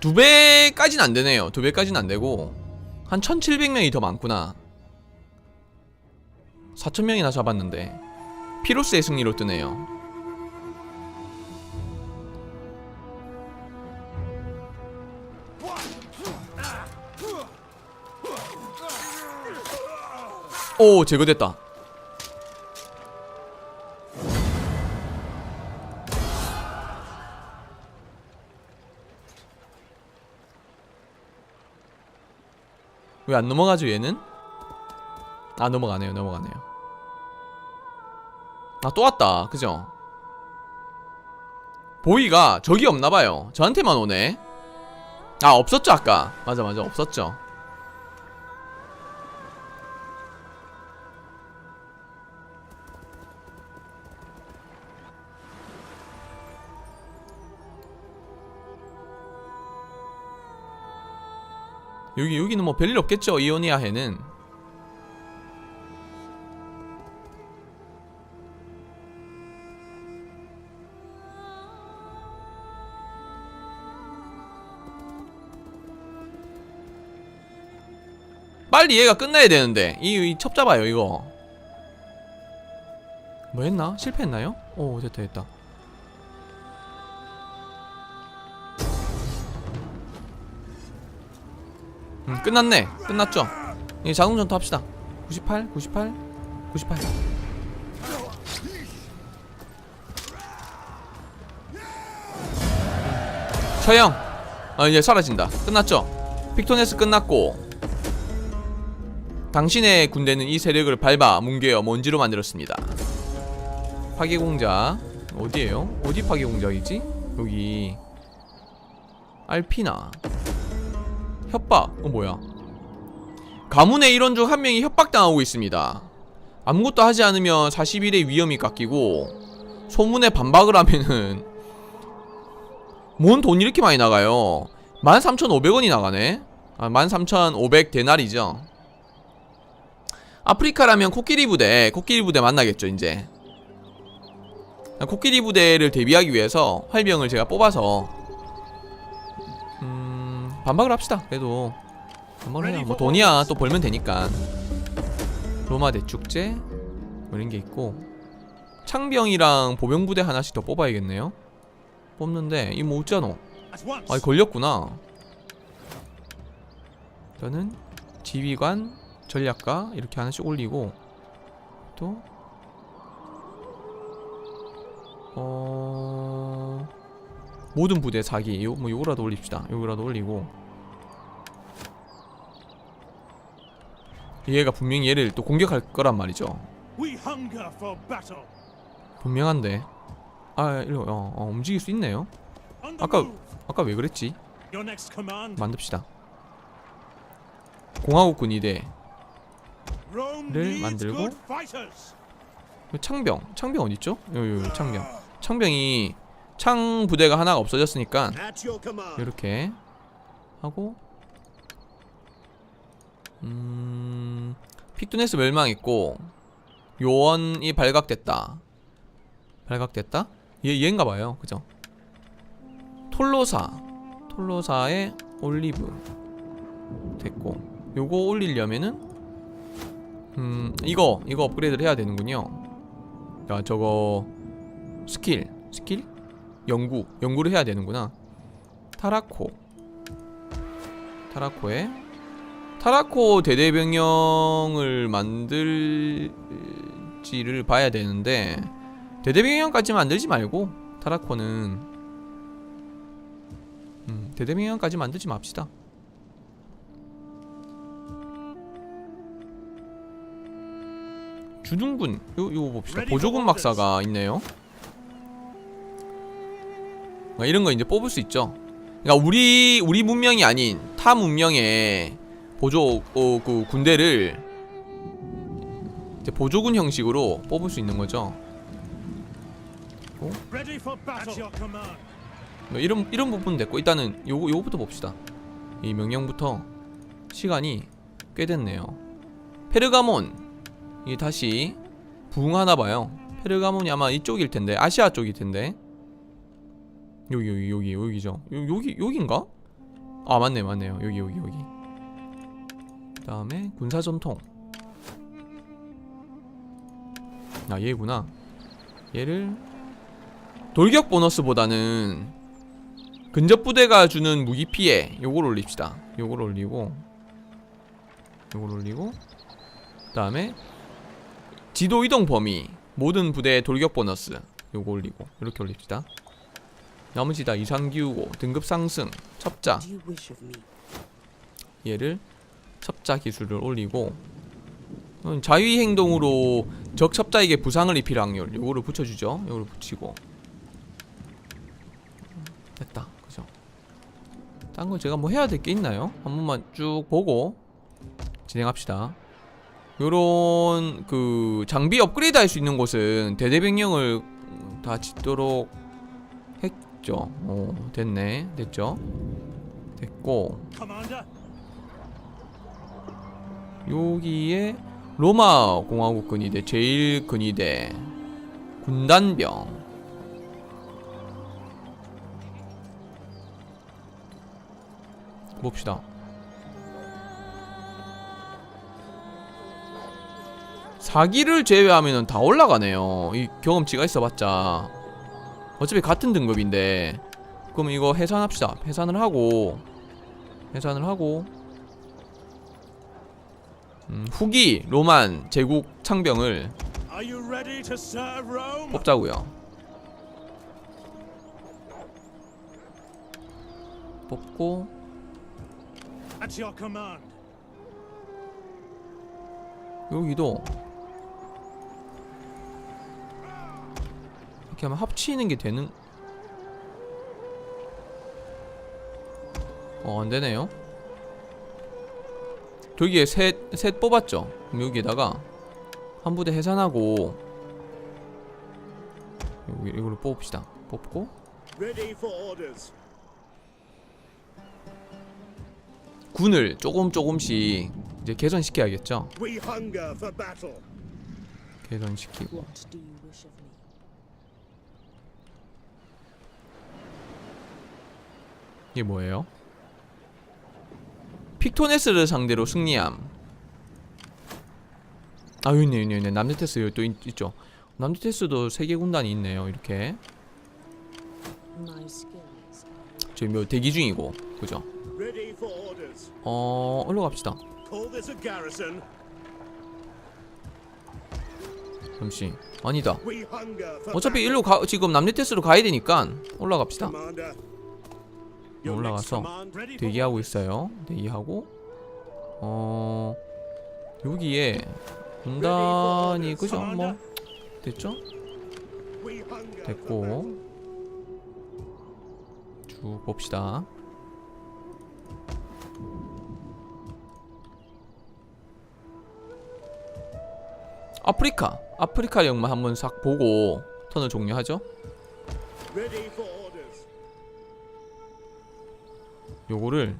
두 배까지는 안 되네요. 두 배까지는 안 되고 한 1,700명이 더 많구나. 4,000명이나 잡았는데 피로스의 승리로 뜨네요. 오 제거됐다. 왜 안 넘어가죠 얘는? 아 넘어가네요 넘어가네요. 아 또 왔다. 그죠? 보이가 적이 없나봐요. 저한테만 오네. 아 없었죠 아까. 맞아 맞아. 없었죠 여기 여기는 뭐 별일 없겠죠 이오니아해는 빨리 얘가 끝나야 되는데 이, 이 첩잡아요 이거 뭐 했나? 실패했나요? 오 됐다 됐다 음, 끝났네. 끝났죠. 이 자동 전투 합시다. 98, 98, 98. 처형. 아 이제 사라진다. 끝났죠. 픽토네스 끝났고. 당신의 군대는 이 세력을 밟아 뭉개어 먼지로 만들었습니다. 파괴공작 어디에요? 어디 파괴공작이지? 여기 알피나. 협박. 어 뭐야? 가문의 일원 중 한 명이 협박당하고 있습니다. 아무것도 하지 않으면 41의 위험이 깎이고 소문에 반박을 하면은 뭔 돈 이렇게 많이 나가요? 13,500원이 나가네. 아, 13,500 데나리죠. 아프리카라면 코끼리 부대, 코끼리 부대 만나겠죠, 이제. 코끼리 부대를 대비하기 위해서 활병을 제가 뽑아서 음, 반박을 합시다. 그래도 반박을 해요. 뭐 돈이야 또 벌면 되니까. 로마 대축제 뭐 이런 게 있고 창병이랑 보병 부대 하나씩 더 뽑아야겠네요. 뽑는데 이뭐 없잖아. 아 걸렸구나. 저는 지휘관, 전략가 이렇게 하나씩 올리고 또 어. 모든 부대 사기 요, 뭐 요거라도 올립시다. 요거라도 올리고. 얘가 분명히 얘를 또 공격할 거란 말이죠. 분명한데. 아 이거 어, 어, 움직일 수 있네요. 아까. 아까 왜 그랬지. 만듭시다. 공화국군 이대. Rome 를 needs 만들고. 창병 창병 어딨죠? 요요 요, 창병. 창병이 창 부대가 하나가 없어졌으니까. 이렇게 하고 음 픽두네스 멸망했고 요원이 발각됐다. 발각됐다? 얘 얘인가봐요. 그죠? 톨로사. 톨로사의 올리브 됐고 요거 올리려면은 음 이거 이거 업그레이드를 해야 되는군요. 야 저거 스킬. 스킬 연구 연구를 해야 되는구나. 타라코. 타라코에. 타라코 대대병령을 만들지를 봐야 되는데 대대병령까지 만들지 말고 타라코는 음, 대대병령까지 만들지 맙시다. 주둔군 요, 요거 봅시다. 보조군 막사가 있네요 뭐 이런 거 이제 뽑을 수 있죠. 그러니까 우리 우리 문명이 아닌 타 문명의 보조 어, 그 군대를 이제 보조군 형식으로 뽑을 수 있는 거죠. 뭐 이런 이런 부분 됐고 일단은 요거 요거부터 봅시다. 이 명령부터 시간이 꽤 됐네요. 페르가몬 이게 다시 부흥하나 봐요. 페르가몬이 아마 이쪽일 텐데 아시아 쪽일 텐데 여기 여기 여기 여기죠. 요, 여기 여기인가? 아 맞네 맞네요. 여기 여기 여기. 그 다음에 군사전통. 아 얘구나. 얘를 돌격 보너스보다는 근접 부대가 주는 무기 피해. 요걸 올립시다. 요걸 올리고 요걸 올리고 그 다음에 지도 이동 범위. 모든 부대의 돌격 보너스. 요거 올리고 이렇게 올립시다 나머지 다 이상 기우고 등급 상승 첩자? 얘를 첩자 기술을 올리고 음, 자위 행동으로 적 첩자에게 부상을 입힐 확률 요거를 붙여주죠. 요거를 붙이고. 됐다. 그죠? 딴건 제가 뭐 해야 될 게 있나요? 한 번만 쭉 보고 진행합시다. 요런 그 장비 업그레이드 할 수 있는 곳은 대대병령을 다 짓도록 했죠 어 됐네 됐죠 됐고. 여기에 로마 공화국 근위대, 제일 근위대, 군단병. 봅시다. 사기를 제외하면은 다 올라가네요. 이 경험치가 있어봤자 어차피 같은 등급인데 그럼 이거 해산합시다. 해산을 하고 해산을 하고 음, 후기 로만 제국 창병을? 뽑자고요. 뽑고. 여기도 이렇게 하면 합치는 게 되는? 어 안되네요. 저기에 셋, 셋 뽑았죠? 그럼 여기에다가 한 부대 해산하고 여기 이걸로 뽑읍시다. 뽑고. Ready for orders. 군을 조금 조금씩 이제 개선시켜야겠죠? We hunger for battle. 개선시키고 이게 뭐예요? 픽토네스를 상대로 승리함. 아 여기 있네 여기 있네 남대테스 여기 또 있, 있죠. 남대테스도 세계 군단이 있네요 이렇게. 지금 뭐 대기 중이고 그죠? 어 a garrison. 잠시 아니다. 어차피. 일로 가 지금 남대테스로 가야 되니까 올라갑시다. 올라가서 대기하고. 있어요. 대기하고 어 여기에 군단이 그죠? 뭐 됐죠? 됐고 쭉 봅시다. 아프리카 아프리카 역만 한번 싹 보고 턴을 종료하죠. 요거를.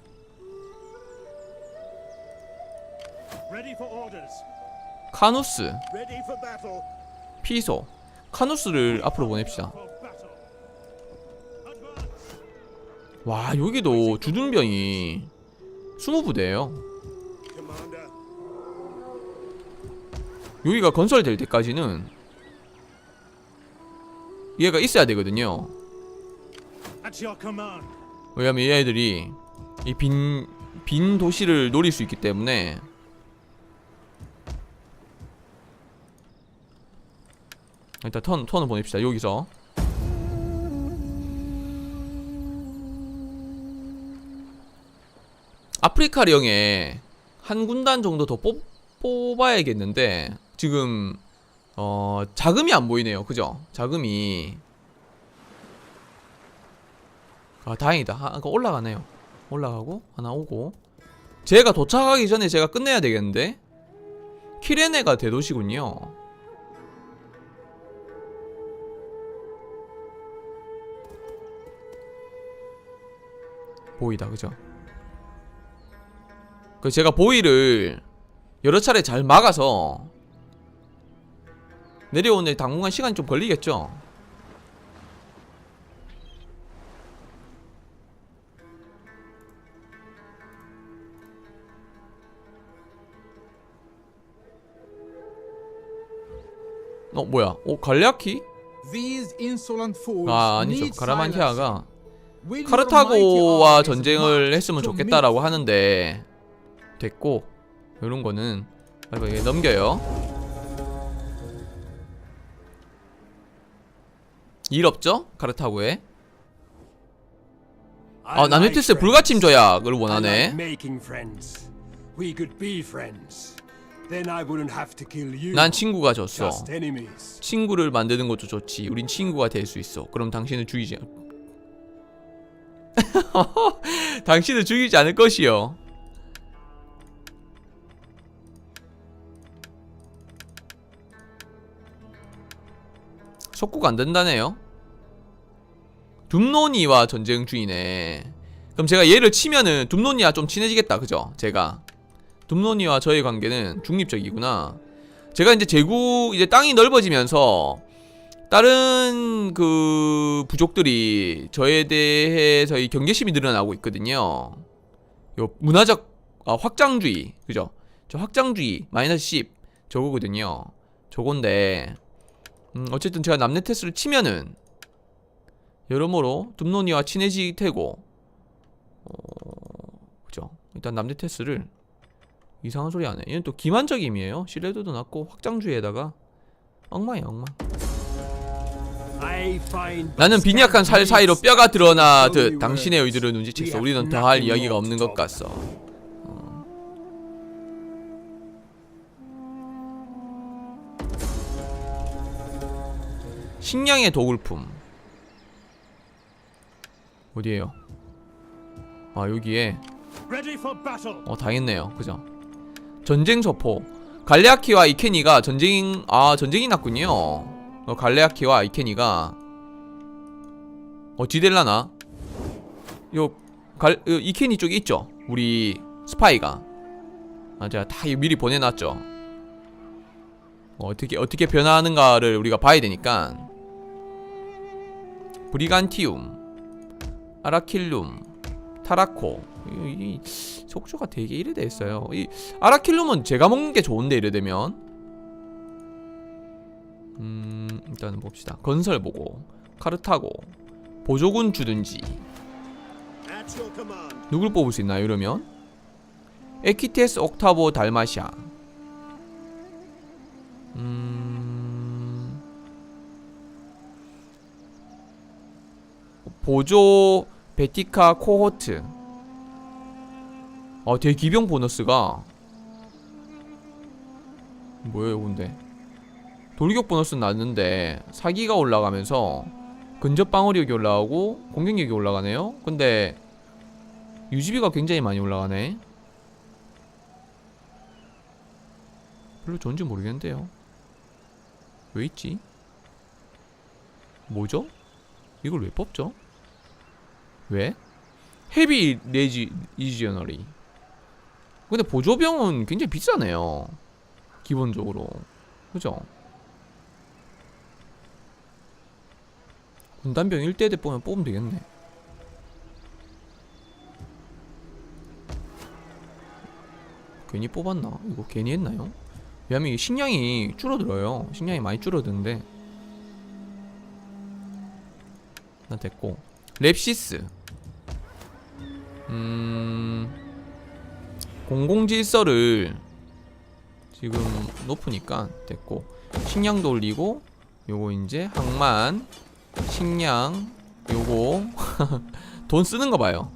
카누스. 피소, 카누스를 앞으로 보냅시다. 와 여기도 주둔병이 20부대예요. Commander. 여기가 건설될 때까지는 얘가 있어야 되거든요. 왜냐면 얘네들이 이 빈 빈 도시를 노릴 수 있기 때문에 일단 턴 턴을 보냅시다. 여기서 아프리카령에 한 군단 정도 더 뽑, 뽑아야겠는데 지금 어 자금이 안 보이네요. 그죠? 자금이 아 다행이다. 하, 그거 올라가네요. 올라가고 하나 오고. 제가 도착하기 전에 제가 끝내야 되겠는데? 키레네가 대도시군요. 보이다 그죠? 그 제가 보이를 여러 차례 잘 막아서 내려오는데 당분간 시간이 좀 걸리겠죠 어 뭐야? 어 fools 아 아니죠. 가라만티아가 카르타고와 전쟁을 했으면 좋겠다라고 하는데 됐고 이런 거는 바로 이게 넘겨요. 일 없죠? 카르타고에. 아 남유테스 불가침 조약을 원하네. 난 친구가 졌어. 친구를 만드는 것도 좋지. 우린 친구가 될 수 있어. 그럼 당신을 죽이지. 않- 당신을 죽이지 않을 것이요. 속구가 안 된다네요. 둠노니와 전쟁 중이네. 그럼 제가 얘를 치면은 둠노니와 좀 친해지겠다. 그죠? 제가 둠노니와 저의 관계는 중립적이구나. 제가 이제 제국 이제 땅이 넓어지면서 다른 그 부족들이 저에 대해서 이 경계심이 늘어나고 있거든요. 요 문화적 아, 확장주의 그죠? 저 확장주의 마이너스 10 저거거든요. 저건데 음, 어쨌든 제가 남네테스를 치면은 여러모로 둠노니와 친해질 테고 어, 그죠? 일단 남네테스를 이상한 소리 안 해. 얘는 또 기만적임이에요. 신뢰도도 낮고 확장주의에다가 엉망이야 엉망. 나는 빈약한 살 사이로 뼈가 드러나듯 당신의. 의지를 눈치챘어. 우리는 더 할 이야기가 없는 것 같소. 어. 식량의 도굴품 어디에요? 아 여기에. 어 당했네요 그죠 전쟁 소포. 갈레아키와 이케니가 전쟁 아 전쟁이 났군요. 어, 갈레아키와 이케니가. 어찌 될라나? 요 갈, 요 이케니 쪽에 있죠? 우리 스파이가. 아 제가 다 미리 보내놨죠. 어, 어떻게 어떻게 변화하는가를 우리가 봐야 되니까. 브리간티움 아라킬룸 타라코 이, 이 속초가 되게 이래 돼 있어요. 이 아라킬룸은 제가 먹는 게 좋은데 이래 되면 음 일단은 봅시다. 건설 보고 카르타고 보조군 주든지. 누굴 뽑을 수 있나요? 이러면 에키테스 옥타보 달마시아 음 보조 베티카 코호트 어 대기병 보너스가 뭐예요 근데 돌격 보너스는 낮는데 사기가 올라가면서 근접 방어력이 올라가고 공격력이 올라가네요 근데 유지비가 굉장히 많이 올라가네 별로 좋은지 모르겠는데요 왜 있지? 뭐죠? 이걸 왜 뽑죠? 왜? 헤비 레지 리지어널이 근데 보조병은 굉장히 비싸네요. 기본적으로. 그죠? 군단병 1대대 뽑으면 뽑으면 되겠네. 괜히 뽑았나? 이거 괜히 했나요? 왜냐면 이 식량이 줄어들어요. 식량이 많이 줄어드는데. 나 됐고. 랩시스. 음 공공질서를 지금 높으니까 됐고 식량도 올리고 요거 이제 항만 식량 요거 돈 쓰는 거 봐요.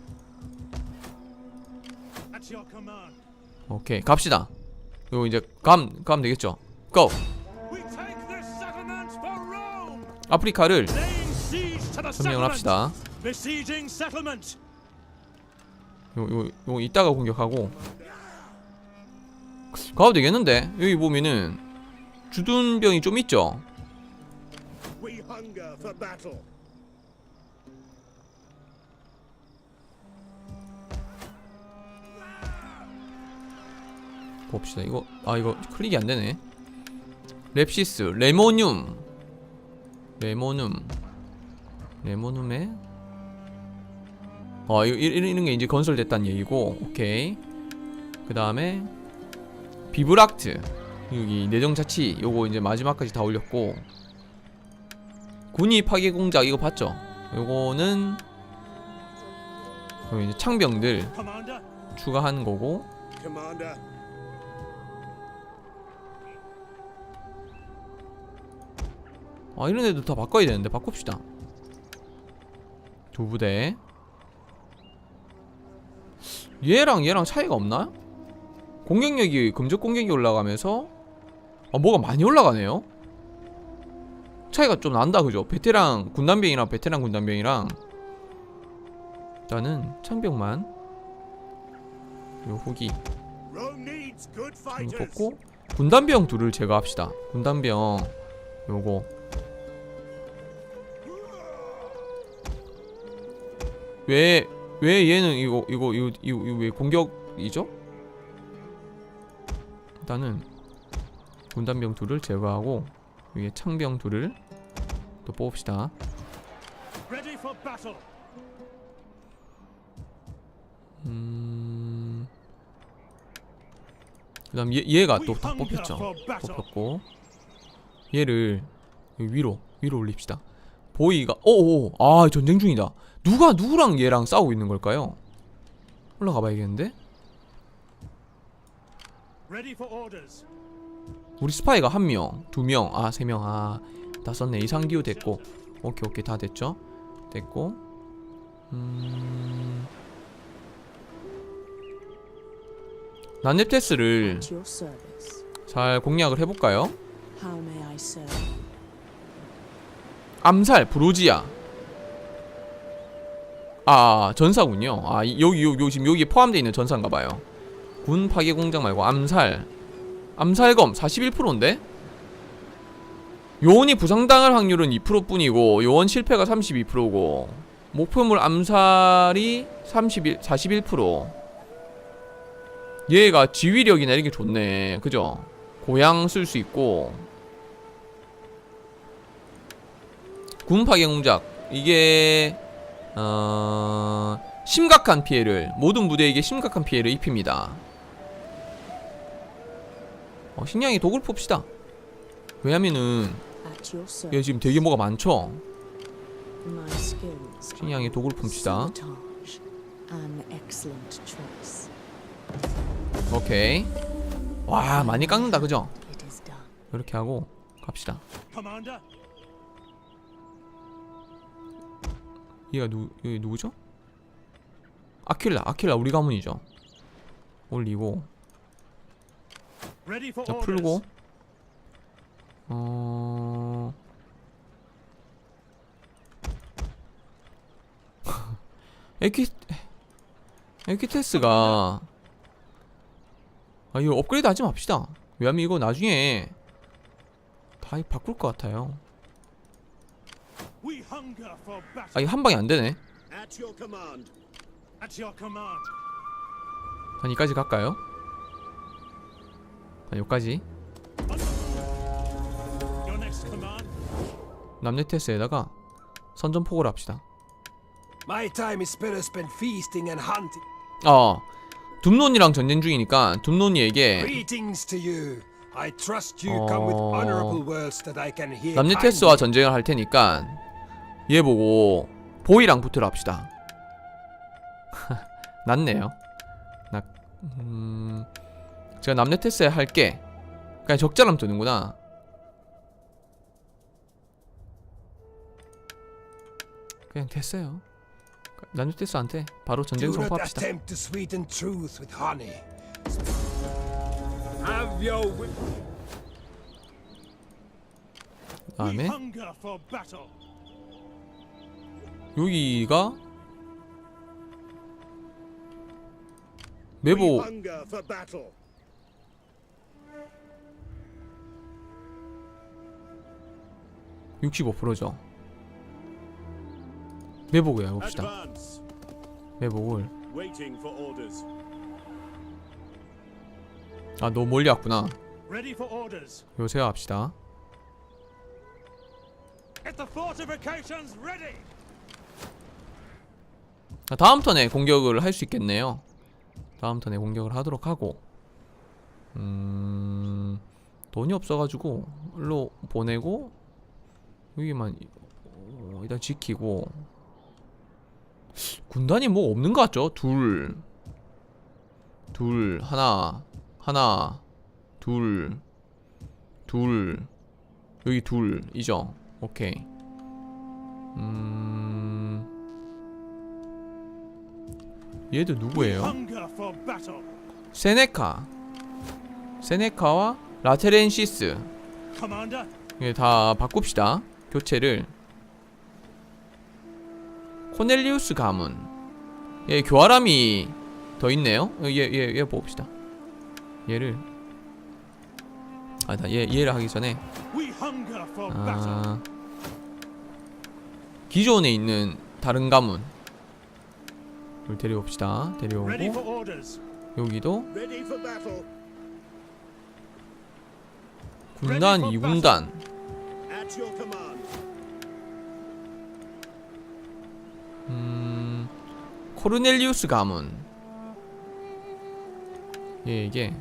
오케이 갑시다 요거 이제 감 가면 되겠죠 고. 아프리카를 점령을. 합시다. 요, 요, 요 이따가 공격하고 가도 되겠는데? 여기 보면은 주둔병이 좀 있죠. 봅시다. 이거 아 이거 클릭이 안 되네. 랩시스 레모늄. 레모눔 레모눔에? 어 이거 이- 이런 게 이제 건설됐다는 얘기고 오케이. 그 다음에 비브락트 여기 내정자치 요거 이제 마지막까지 다 올렸고 군이 파괴 공작 이거 봤죠? 요거는 요 이제 창병들 추가한 거고. 아 이런 애도 다 바꿔야 되는데 바꿉시다 두 부대 얘랑 얘랑 차이가 없나? 공격력이 금적 공격이 올라가면서 아 뭐가 많이 올라가네요? 차이가 좀 난다 그죠? 베테랑 군단병이랑 베테랑 군단병이랑. 일단은 창병만. 요 후기. 뽑고 군단병 둘을 제거합시다. 군단병. 요거. 왜 왜 얘는 이거 이거 이거 이거, 이거 왜 공격이죠? 일단은 군단병 둘을 제거하고 위에 창병 둘을 또 뽑읍시다. 음. 그 다음 얘 얘가 또 다 뽑혔죠. 뽑혔고 얘를 위로 위로 올립시다. 보이가 오오 아 전쟁 중이다. 누가 누구랑 얘랑 싸우고 있는 걸까요? 올라가 봐야겠는데. 우리 스파이가 한 명, 두 명, 아 세 명, 아 다 썼네. 이상기후 됐고. 오케이 오케이. 다 됐죠? 됐고. 음. 난넵테스를. 잘 공략을 해볼까요? 암살 브로지아. 아 전사군요. 아 이- 여기 여기 지금 여기 포함되어 있는 전사인가봐요 군 파괴 공장 말고 암살. 암살검 41%인데? 요원이 부상당할 확률은 2%뿐이고 요원 실패가 32%고 목표물 암살이 31 41% 얘가 지휘력이나 이런 게 좋네. 그죠? 고양 쓸수 있고. 군 파괴 공작. 이게 어 심각한 피해를 모든 무대에게 심각한 피해를 입힙니다. 어, 식량이 독을 풉시다. 왜냐면은 얘. 지금 되게 뭐가 많죠. Are 독을 풉시다. 오케이. 와 많이 깎는다 그죠? 이렇게 하고 갑시다. 얘가 누 얘 누구죠? 아킬라 아킬라 우리 가문이죠. 올리고 자. 풀고. 어. 에키 에키테스가 아 이거 업그레이드 하지 맙시다. 왜냐면 이거 나중에 다 바꿀 것 같아요. 아 이거 한 방에 안 되네. 여기까지 갈까요? 한 여기까지. 남네테스에다가 선전포고를 합시다. 어 둠론이랑 전쟁 중이니까 둠론이에게 with 어. kindly. 전쟁을 할 테니까 얘 보고 보이랑 붙으러 합시다. 낫네요. 나 음, 제가 남네테스에 할게. 그냥 적절함 뜨는구나. 그냥 됐어요. 남네테스한테 바로 전쟁 선포합시다. battle. 여기가 메보 hunger for battle. 육십오 프로죠 매복을 해봅시다. 매복을. 아 너무 멀리 왔구나. 요새 합시다. 자, 다음 턴에 공격을 할 수 있겠네요 다음 턴에 공격을 하도록 하고 음 돈이 없어가지고 일로 보내고 여기만 어, 일단 지키고 군단이 뭐 없는 것 같죠? 둘, 둘, 하나, 하나, 둘, 둘, 여기 둘이죠? 오케이. 음, 얘들 누구예요? 세네카, 세네카와 라테렌시스. 예, 다 바꿉시다. 교체를. 코넬리우스 가문. 예, 교활함이 더 있네요. 어, 얘, 얘, 얘 봅시다. 얘를. 아니다, 얘, 얘를 하기 전에. 아. 기존에 있는 다른 가문. 을 데려옵시다. 데려오고. 여기도. 군단 2군단. 음, 코르넬리우스 가문. 예, 이게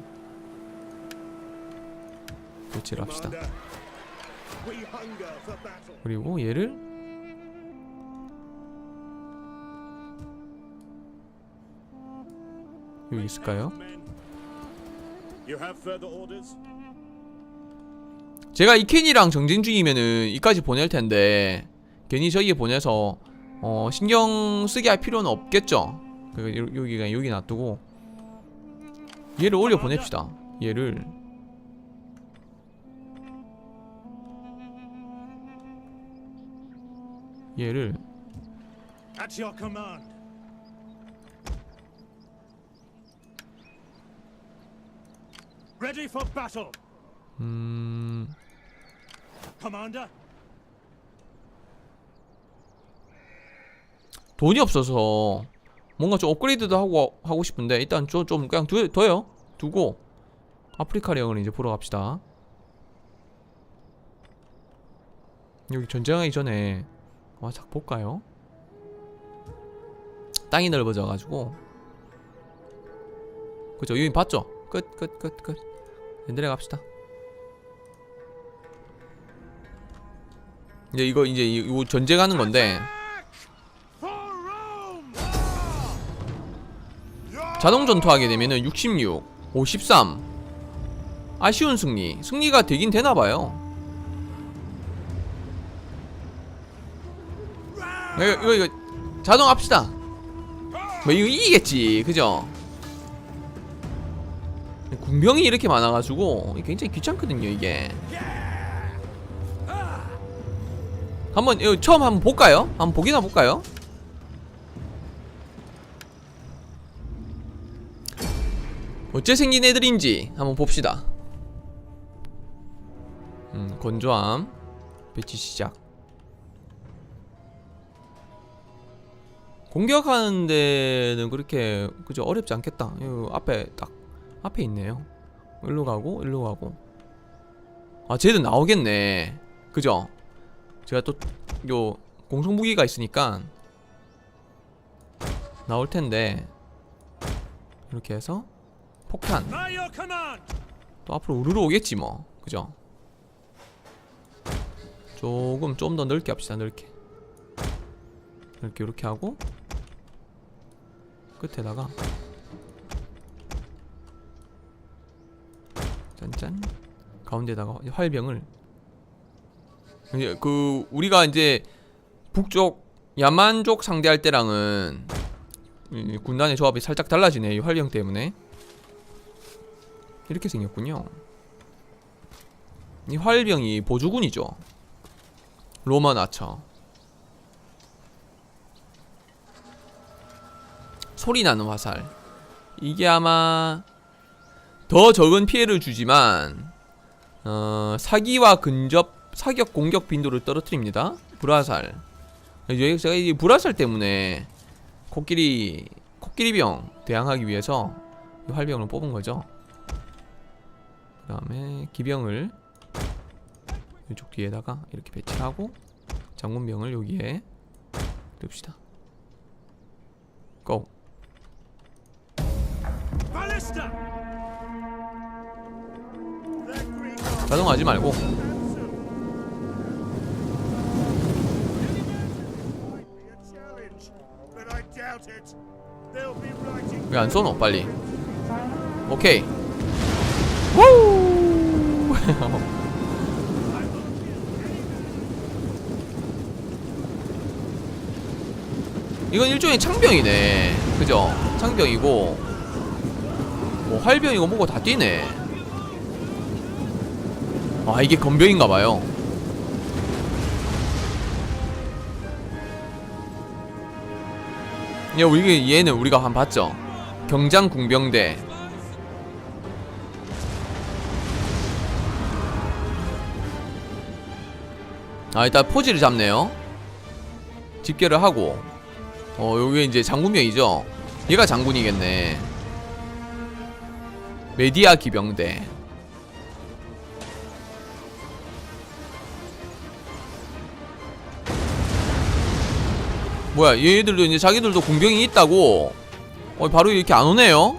교체를 합시다. 그리고 얘를 여기 있을까요? 제가 이켄이랑 정진 중이면은 이까지 보낼 텐데 괜히 저기 보내서 어, 신경 쓰게 할 필요는 없겠죠. 그 요- 여기가 여기 놔두고 얘를 올려 보냅시다. 얘를 얘를. 음 Commander, 돈이 없어서 뭔가 좀 업그레이드도 하고 하고 싶은데 일단 좀, 좀 그냥 두, 둬요. 두고 아프리카령을 이제 보러 갑시다. 여기 전쟁하기 전에 와작 볼까요? 땅이 넓어져 가지고. 그죠? 여기 봤죠? 끝 끝 끝끝. 내려갑시다. 이제 이거 이제 이- 이거 전쟁하는 건데 자동 전투하게 되면은 66, 53 아쉬운 승리. 승리가 되긴 되나봐요. 이거, 이거 이거 자동 합시다. 뭐 이거 이기겠지 그죠? 군병이 이렇게 많아가지고 굉장히 귀찮거든요 이게. 한번 이거 처음 한번 볼까요? 한번 보기나 볼까요? 어째 생긴 애들인지 한번 봅시다. 음, 건조함 배치 시작. 공격하는 데는 그렇게 그저 어렵지 않겠다. 이 앞에 딱 앞에 있네요. 일로 가고 일로 가고. 아, 쟤들 나오겠네. 그죠? 제가 또 요 공성 무기가 있으니까 나올 텐데 이렇게 해서 폭탄. 또 앞으로 우르르 오겠지 뭐. 그죠? 조금 좀 더 넓게 합시다 넓게. 이렇게 이렇게 하고 끝에다가 짠짠. 가운데다가 활병을. 이제 그 우리가 이제 북쪽 야만족 상대할 때랑은 이 군단의 조합이 살짝 달라지네 이 활병 때문에 이렇게 생겼군요. 이 활병이 보조군이죠. 로만 아처. 소리 나는 화살. 이게 아마 더 적은 피해를 주지만 어, 사기와 근접 사격 공격 빈도를 떨어뜨립니다. 불화살. 제가 이 불화살 때문에 코끼리 코끼리병 대항하기 위해서 이 활병을 뽑은 거죠. 그 다음에 기병을 이쪽 뒤에다가 이렇게 배치하고 장군병을 여기에 둡시다 고! 자동하지 말고 Might be a challenge, but I doubt it. They'll be writing 왜안 쏘노 빨리 오케이 우! 이건 일종의 창병이네. 그죠? 창병이고. 뭐 활병이고 뭐고 다 뛰네. 아 이게 건병인가봐요. 야 우리 얘는 우리가 한번 봤죠? 경장 궁병대 아 일단 포지를 잡네요. 집결을 하고. 어 여기 이제 장군명이죠? 얘가 장군이겠네. 메디아 기병대. 뭐야 얘들도 이제 자기들도 공병이 있다고? 어 바로 이렇게 안 오네요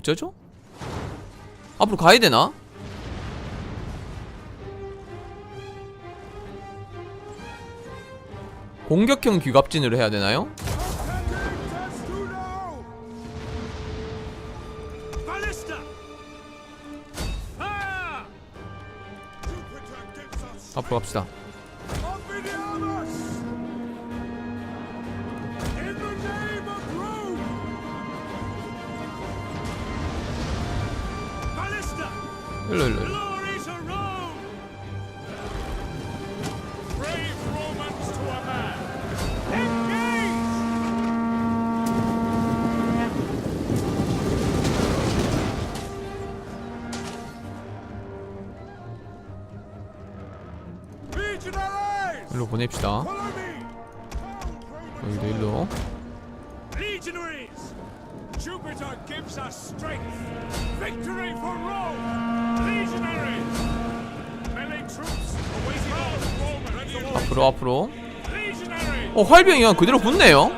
어쩌죠? 앞으로 가야 되나? 공격형 귀갑진으로 해야 되나요? 앞으로 갑시다. 일로 일로. 일로. 보냅시다. Jupiter gives us strength! Victory for Rome! Legionaries! Melee troops awaiting orders! 앞으로 앞으로. Legionaries! 어 활병이 그냥 그대로 붙네요.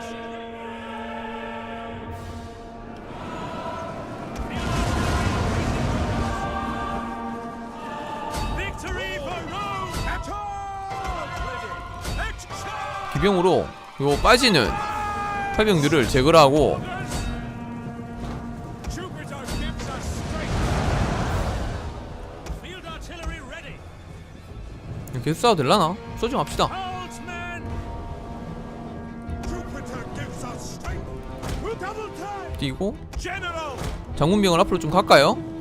Victory for Rome! Attack! Execute! 기병으로 요 빠지는 활병들을 제거를 하고 계속 쏴도 될라나? 쏘지 맙시다. 뛰고! 장군병을 앞으로 좀 갈까요?